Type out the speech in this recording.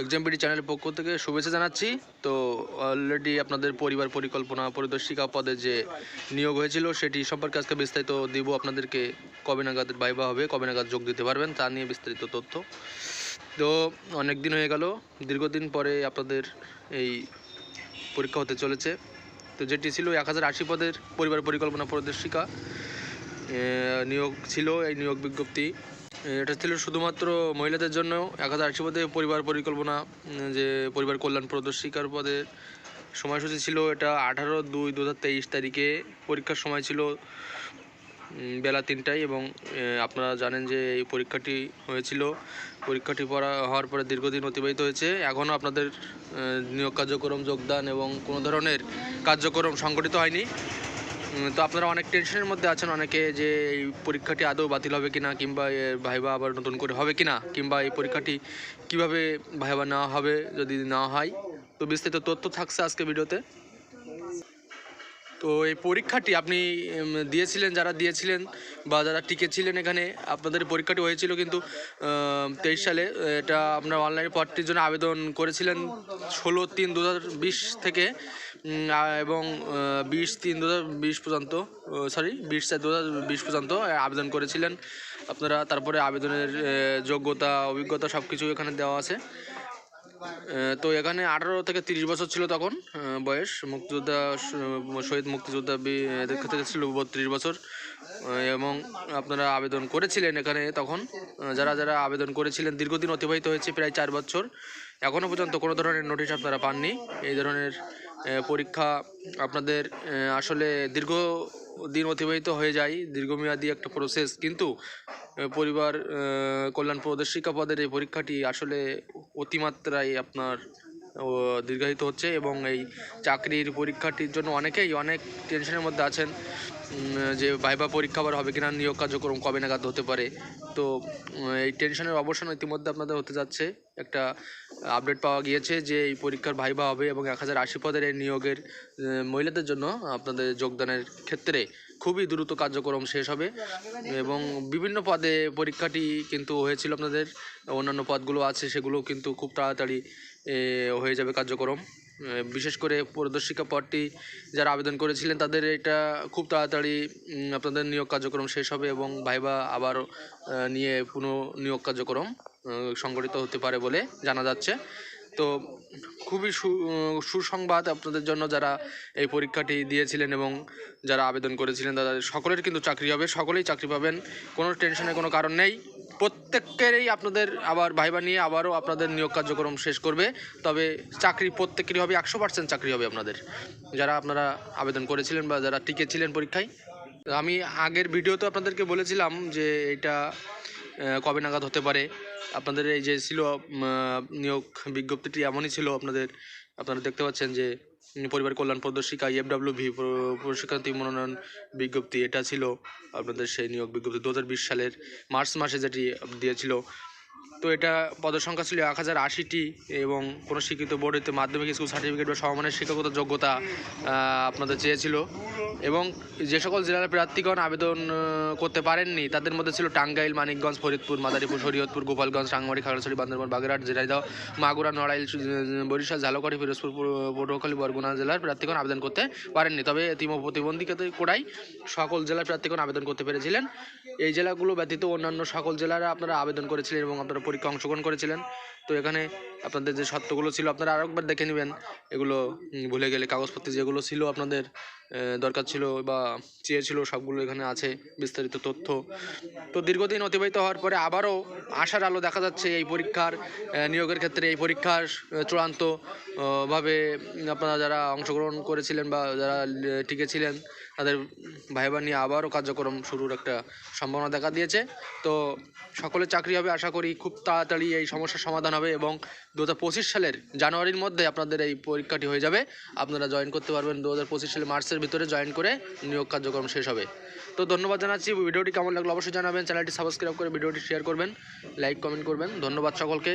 Exam BD চ্যানেলের পক্ষ থেকে শুভেচ্ছা জানাচ্ছি। তো অলরেডি আপনাদের পরিবার পরিকল্পনা পরিদর্শিকা পদে যে নিয়োগ হয়েছিল, সেটি সম্পর্কে আজকে বিস্তারিত দিব আপনাদেরকে। কবে নাগাদ বাইবা হবে, কবে নাগাদ যোগ দিতে পারবেন, তা নিয়ে বিস্তারিত তথ্য। তো অনেক দিন হয়ে গেল, দীর্ঘদিন পরে আপনাদের এই পরীক্ষা হতে চলেছে। তো যেটি ছিল এক হাজার আশি পদের পরিবার পরিকল্পনা পরিদর্শিকা নিয়োগ ছিল, এই নিয়োগ বিজ্ঞপ্তি এটা ছিল শুধুমাত্র মহিলাদের জন্য। এক হাজার আশি পদে পরিবার পরিকল্পনা যে পরিবার কল্যাণ প্রদর্শিকার পদে সময়সূচি ছিল এটা আঠারো দুই দু তারিখে। পরীক্ষার সময় ছিল বেলা তিনটায় এবং আপনারা জানেন যে এই পরীক্ষাটি হয়েছিল। পরীক্ষাটি পড়া, হওয়ার পরে দীর্ঘদিন অতিবাহিত হয়েছে। এখনও আপনাদের নিয়োগ কার্যক্রম, যোগদান এবং কোনো ধরনের কার্যক্রম সংগঠিত হয়নি। তো আপনারা অনেক টেনশনের মধ্যে আছেন, অনেকে যে এই পরীক্ষাটি আদৌ বাতিল হবে কিনা, কিংবা ভাইবা আবার নতুন করে হবে কিনা, কিংবা এই পরীক্ষাটি কীভাবে ভাইবা নেওয়া হবে যদি না হয়। তো বিস্তারিত তথ্য থাকছে আজকে ভিডিওতে। তো এই পরীক্ষাটি আপনি দিয়েছিলেন, যারা দিয়েছিলেন বা যারা টিকেছিলেন এখানে, আপনাদের পরীক্ষাটি হয়েছিল কিন্তু তেইশ সালে। এটা আপনার অনলাইন পদটির জন্য আবেদন করেছিলেন ষোলো তিন দু থেকে এবং বিশ তিন দু পর্যন্ত সরি বিশ চার দু পর্যন্ত আবেদন করেছিলেন। আপনারা তারপরে আবেদনের যোগ্যতা, অভিজ্ঞতা সব কিছু এখানে দেওয়া আছে। তো এখানে আঠারো থেকে তিরিশ বছর ছিল তখন বয়স। মুক্তিযোদ্ধা শহীদ মুক্তিযোদ্ধা এদের ক্ষেত্রে ছিল বত্রিশ বছর। এবং আপনারা আবেদন করেছিলেন এখানে তখন। যারা যারা আবেদন করেছিলেন, দীর্ঘদিন অতিবাহিত হয়েছে প্রায় চার বছর। এখনও পর্যন্ত কোনো ধরনের নোটিশ আপনারা পাননি। এই ধরনের পরীক্ষা আপনাদের আসলে দীর্ঘ দিন অতিবাহিত হয়ে যায়, দীর্ঘমেয়াদী একটা প্রসেস কিন্তু পরিবার কল্যাণ প্রদর্শিকা পদের এই পরীক্ষাটি আসলে অতিমাত্রায় আপনার দীর্ঘায়িত হচ্ছে এবং এই চাকরির পরীক্ষাটির জন্য অনেকেই অনেক টেনশনের মধ্যে আছেন যে ভাইবা পরীক্ষা আবার হবে কিনা, নিয়োগ কার্যক্রম কবে নাগাদ হতে পারে। তো এই টেনশনের অবসান ইতিমধ্যে আপনাদের হতে যাচ্ছে। একটা আপডেট পাওয়া গিয়েছে যে এই পরীক্ষার ভাইবা হবে এবং এক হাজার আশি পদের এই নিয়োগের মহিলাদের জন্য আপনাদের যোগদানের ক্ষেত্রে খুবই দ্রুত কার্যক্রম শেষ হবে এবং বিভিন্ন পদে পরীক্ষাটি কিন্তু হয়েছিল আপনাদের অন্যান্য পদগুলো আছে সেগুলো কিন্তু খুব তাড়াতাড়ি হয়ে যাবে কার্যক্রম। বিশেষ করে পরিদর্শিকা পদটি যারা আবেদন করেছিলেন তাদের এটা খুব তাড়াতাড়ি আপনাদের নিয়োগ কার্যক্রম শেষ হবে এবং ভাইবা আবারও আহ, নিয়ে পুনঃ নিয়োগ কার্যক্রম। সংগঠিত হতে পারে বলে জানা যাচ্ছে। তো খুবই সুসংবাদ আপনাদের জন্য যারা এই পরীক্ষাটি দিয়েছিলেন এবং যারা আবেদন করেছিলেন, তাদের সকলের কিন্তু চাকরি হবে। সকলেই চাকরি পাবেন, কোনো টেনশনের কোনো কারণ নেই। প্রত্যেকেরই আপনাদের আবার ভাইবা নিয়ে আবারও আপনাদের নিয়োগ কার্যক্রম শেষ করবে। তবে চাকরি প্রত্যেকেরই হবে, একশো পার্সেন্ট চাকরি হবে আপনাদের। যারা আপনারা আবেদন করেছিলেন বা যারা টিকেছিলেন পরীক্ষায়। আমি আগের ভিডিওতে আপনাদেরকে বলেছিলাম যে এটা কবে নাগাদ হতে পারে? আপনাদের এই যে ছিল নিয়োগ বিজ্ঞপ্তিটি এমনই ছিল, আপনাদের, আপনারা দেখতে পাচ্ছেন যে পরিবার কল্যাণ প্রদর্শিকা ইএফডাব্লিউ ভি প্রশিক্ষার্থী মনোনয়ন বিজ্ঞপ্তি, এটা ছিল আপনাদের সেই নিয়োগ বিজ্ঞপ্তি। দু হাজার বিশ সালের মার্চ মাসে যেটি দিয়েছিল তো এটা পদসংখ্যা ছিল এক হাজার আশিটি এবং কোনো শিক্ষিত বোর্ড হইতে মাধ্যমিক স্কুল সার্টিফিকেট বা সমমানের শিক্ষাগত যোগ্যতা আপনাদের চেয়েছিল। এবং যে সকল জেলার প্রার্থীগণ আবেদন করতে পারেননি, তাদের মধ্যে ছিল টাঙ্গাইল, মানিকগঞ্জ, ফরিদপুর, মাদারীপুর, শরীয়তপুর, গোপালগঞ্জ রাঙ্গামাটি খাগড়াছড়ি, বান্দরবান, বাগেরহাট ঝিনাইদহ মাগুরা, নড়াইল বরিশাল, ঝালকাঠি, ফিরোজপুর পটুয়াখালী বরগুনা জেলার প্রার্থীগণ আবেদন করতে পারেননি। তবে তিম প্রতিবন্ধীকে কোড়াই সকল জেলার প্রার্থীগণ আবেদন করতে পেরেছিলেন। এই জেলাগুলো ব্যতীত অন্যান্য সকল জেলারা আপনারা আবেদন করেছিলেন এবং আপনারা পরীক্ষা অংশগ্রহণ করেছিলেন। তো এখানে আপনাদের যে সত্যগুলো ছিল আপনারা আরেকবার দেখে নেবেন। এগুলো ভুলে গেলে কাগজপত্র যেগুলো ছিল আপনাদের দরকার ছিল বা চেয়েছিল সবগুলো এখানে আছে বিস্তারিত তথ্য। তো দীর্ঘদিন অতিবাহিত হওয়ার পরে আবারও আশার আলো দেখা যাচ্ছে এই পরীক্ষার নিয়োগের ক্ষেত্রে এই পরীক্ষার আহ, চূড়ান্ত ভাবে আপনারা যারা অংশগ্রহণ করেছিলেন বা যারা টিকেছিলেন তাদের ভাইবা নিয়ে আবারও কার্যক্রম শুরুর একটা সম্ভাবনা দেখা দিয়েছে। তো সকলের চাকরি হবে আশা করি খুব তাড়াতাড়ি এই সমস্যার সমাধান হবে এবং দু হাজার পঁচিশ সালের জানুয়ারির মধ্যে আপনাদের এই পরীক্ষাটি হয়ে যাবে। আপনারা জয়েন করতে পারবেন দু হাজার পঁচিশ সালে মার্চের ভিতরে জয়েন করে নিয়োগ কার্যক্রম শেষ হবে। তো ধন্যবাদ জানাচ্ছি। ভিডিওটি কেমন লাগল অবশ্যই জানাবেন। চ্যানেলটি সাবস্ক্রাইব করে ভিডিওটি শেয়ার করবেন। লাইক কমেন্ট করবেন। ধন্যবাদ সকলকে।